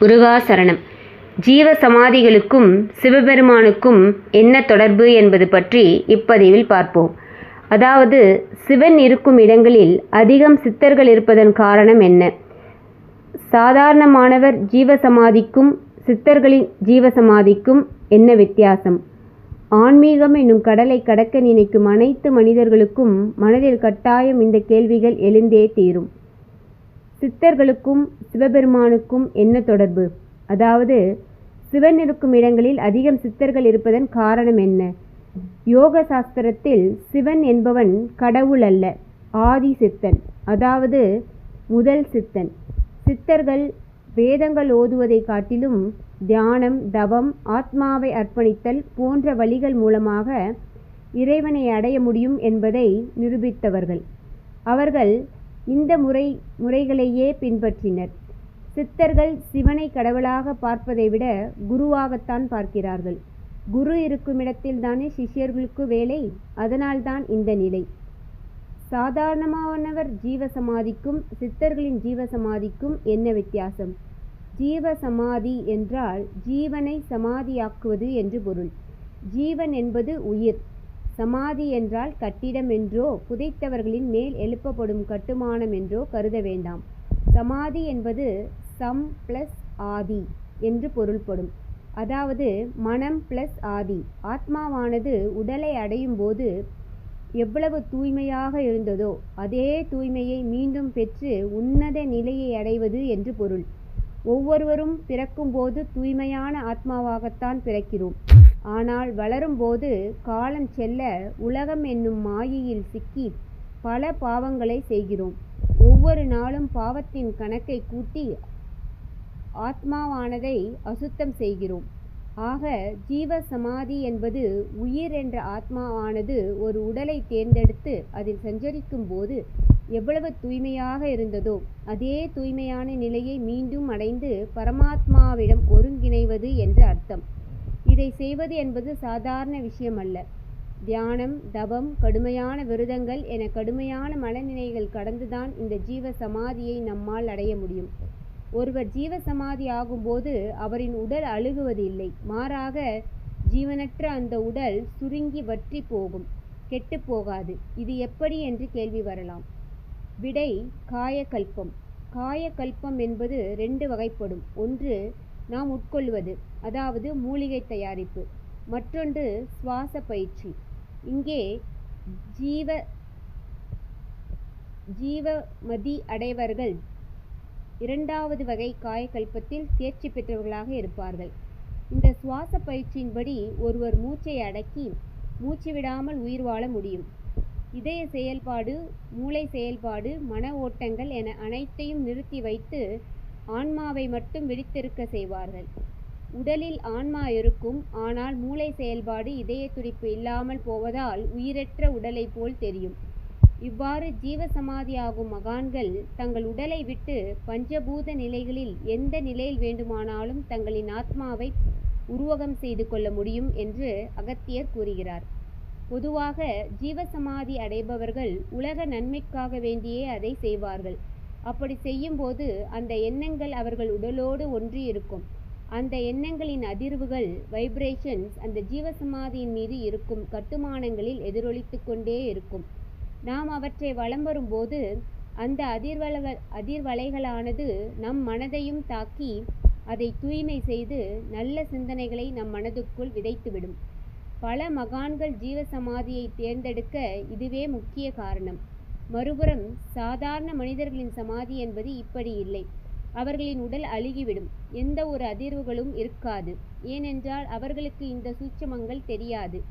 முருகாசரணம். ஜீவ சமாதிகளுக்கும் சிவபெருமானுக்கும் என்ன தொடர்பு என்பது பற்றி இப்பதிவில் பார்ப்போம். அதாவது சிவன் இருக்கும் இடங்களில் அதிகம் சித்தர்கள் இருப்பதன் காரணம் என்ன? சாதாரணமானவர் ஜீவசமாதிக்கும் சித்தர்களின் ஜீவசமாதிக்கும் என்ன வித்தியாசம்? ஆன்மீகம் என்னும் கடலை கடக்க நினைக்கும் அனைத்து மனிதர்களுக்கும் மனதில் கட்டாயம் இந்த கேள்விகள் எழுந்தே தீரும். சித்தர்களுக்கும் சிவபெருமானுக்கும் என்ன தொடர்பு? அதாவது சிவன் இருக்கும் இடங்களில் அதிகம் சித்தர்கள் இருப்பதன் காரணம் என்ன? யோக சாஸ்திரத்தில் சிவன் என்பவன் கடவுள் அல்ல ஆதி சித்தன் அதாவது முதல் சித்தன். சித்தர்கள் வேதங்கள் ஓதுவதை காட்டிலும் தியானம் தவம் ஆத்மாவை அர்ப்பணித்தல் போன்ற வழிகள் மூலமாக இறைவனை அடைய முடியும் என்பதை நிரூபித்தவர்கள். அவர்கள் இந்த முறை முறைகளையே பின்பற்றினர். சித்தர்கள் சிவனை கடவுளாக பார்ப்பதை விட குருவாகத்தான் பார்க்கிறார்கள். குரு இருக்குமிடத்தில்தானே தானே சிஷ்யர்களுக்கு வேலை அதனால்தான் இந்த நிலை. சாதாரணமானவர் ஜீவசமாதிக்கும் சித்தர்களின் ஜீவசமாதிக்கும் என்ன வித்தியாசம்? ஜீவசமாதி என்றால் ஜீவனை சமாதியாக்குவது என்று பொருள். ஜீவன் என்பது உயிர். சமாதி என்றால் கட்டிடம் என்றோ புதைத்தவர்களின் மேல் எழுப்பப்படும் கட்டுமானம் என்றோ கருத வேண்டாம். சமாதி என்பது சம் பிளஸ் ஆதி என்று பொருள்படும். அதாவது மனம் பிளஸ் ஆதி. ஆத்மாவானது உடலை அடையும் போது எவ்வளவு தூய்மையாக இருந்ததோ அதே தூய்மையை மீண்டும் பெற்று உன்னத நிலையை அடைவது என்று பொருள். ஒவ்வொருவரும் பிறக்கும்போது தூய்மையான ஆத்மாவாகத்தான் பிறக்கிறோம். ஆனால் வளரும்போது காலம் செல்ல உலகம் என்னும் மாயையில் சிக்கி பல பாவங்களை செய்கிறோம். ஒவ்வொரு நாளும் பாவத்தின் கணக்கை கூட்டி ஆத்மாவானதை அசுத்தம் செய்கிறோம். ஆக ஜீவ சமாதி என்பது உயிர் என்ற ஆத்மாவானது ஒரு உடலை தேர்ந்தெடுத்து அதில் சஞ்சரிக்கும் போது எவ்வளவு தூய்மையாக இருந்ததோ அதே தூய்மையான நிலையை மீண்டும் அடைந்து பரமாத்மாவிடம் ஒருங்கிணைவது அர்த்தம். இதை செய்வது என்பது சாதாரண விஷயம் அல்ல தியானம் தவம் கடுமையான விரதங்கள் என கடுமையான மனநிலைகள் கடந்துதான் இந்த ஜீவ சமாதியை நம்மால் அடைய முடியும். ஒருவர் ஜீவ சமாதி ஆகும்போது அவரின் உடல் அழுகுவது இல்லை மாறாக ஜீவனற்ற அந்த உடல் சுருங்கி வற்றி போகும் கெட்டு போகாது. இது எப்படி என்று கேள்வி வரலாம். விடை காயக்கல்பம் காயக்கல்பம் என்பது ரெண்டு வகைப்படும். ஒன்று நாம் உட்கொள்வது அதாவது மூலிகை தயாரிப்பு. மற்றொன்று சுவாச பயிற்சி. இங்கே ஜீவ ஜீவமதி அடைவர்கள் இரண்டாவது வகை காயக்கல்பத்தில் தேர்ச்சி பெற்றவர்களாக இருப்பார்கள். இந்த சுவாச பயிற்சியின்படி ஒருவர் மூச்சை அடக்கி மூச்சு விடாமல் உயிர் வாழ முடியும். இதய செயல்பாடு மூளை செயல்பாடு மன ஓட்டங்கள் என அனைத்தையும் நிறுத்தி வைத்து ஆன்மாவை மட்டும் விழித்திருக்க செய்வார்கள். உடலில் ஆன்மா இருக்கும் ஆனால் மூளை செயல்பாடு இதய துடிப்பு இல்லாமல் போவதால் உயிரற்ற உடலை போல் தெரியும். இவ்வாறு ஜீவசமாதியாகும் மகான்கள் தங்கள் உடலை விட்டு பஞ்சபூத நிலைகளில் எந்த நிலையில் வேண்டுமானாலும் தங்களின் ஆத்மாவை உருவகம் செய்து கொள்ள முடியும் என்று அகத்தியர் கூறுகிறார். பொதுவாக ஜீவசமாதி அடைபவர்கள் உலக நன்மைக்காக வேண்டியே அதை செய்வார்கள். அப்படி செய்யும்போது அந்த எண்ணங்கள் அவர்கள் உடலோடு ஒன்றி இருக்கும் அந்த எண்ணங்களின் அதிர்வுகள் வைப்ரேஷன்ஸ் அந்த ஜீவசமாதியின் மீது இருக்கும் கட்டுமானங்களில் எதிரொலித்து கொண்டே இருக்கும். நாம் அவற்றை வலம் வரும்போது அந்த அதிர்வலைகள் அதிர்வலைகளானது நம் மனதையும் தாக்கி அதை தூய்மை செய்து நல்ல சிந்தனைகளை நம் மனதுக்குள் விதைத்துவிடும். பல மகான்கள் ஜீவசமாதியை தேர்ந்தெடுக்க இதுவே முக்கிய காரணம். மறுபுறம் சாதாரண மனிதர்களின் சமாதி என்பது இப்படி இல்லை. அவர்களின் உடல் அழுகிவிடும். எந்த ஒரு அதிர்வுகளும் இருக்காது. ஏனென்றால் அவர்களுக்கு இந்த சூட்சமங்கள் தெரியாது.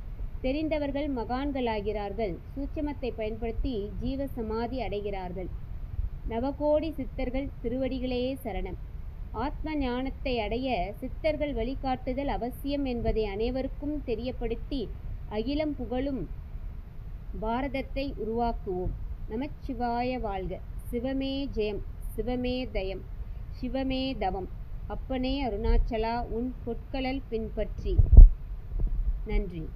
தெரிந்தவர்கள் மகான்களாகிறார்கள். சூட்சமத்தை பயன்படுத்தி ஜீவ சமாதி அடைகிறார்கள். நவகோடி சித்தர்கள் திருவடிகளே சரணம். ஆத்ம ஞானத்தை அடைய சித்தர்கள் வழிகாட்டுதல் அவசியம் என்பதை அனைவருக்கும் தெரியப்படுத்தி அகிலம் புகழும் பாரதத்தை உருவாக்குவோம். நமச்சிவாய வாழ்க. சிவமே ஜெயம் சிவமே தயம் சிவமே தவம். அப்பனே அருணாச்சலா உன் பொற்களல் பின்பற்றி. நன்றி.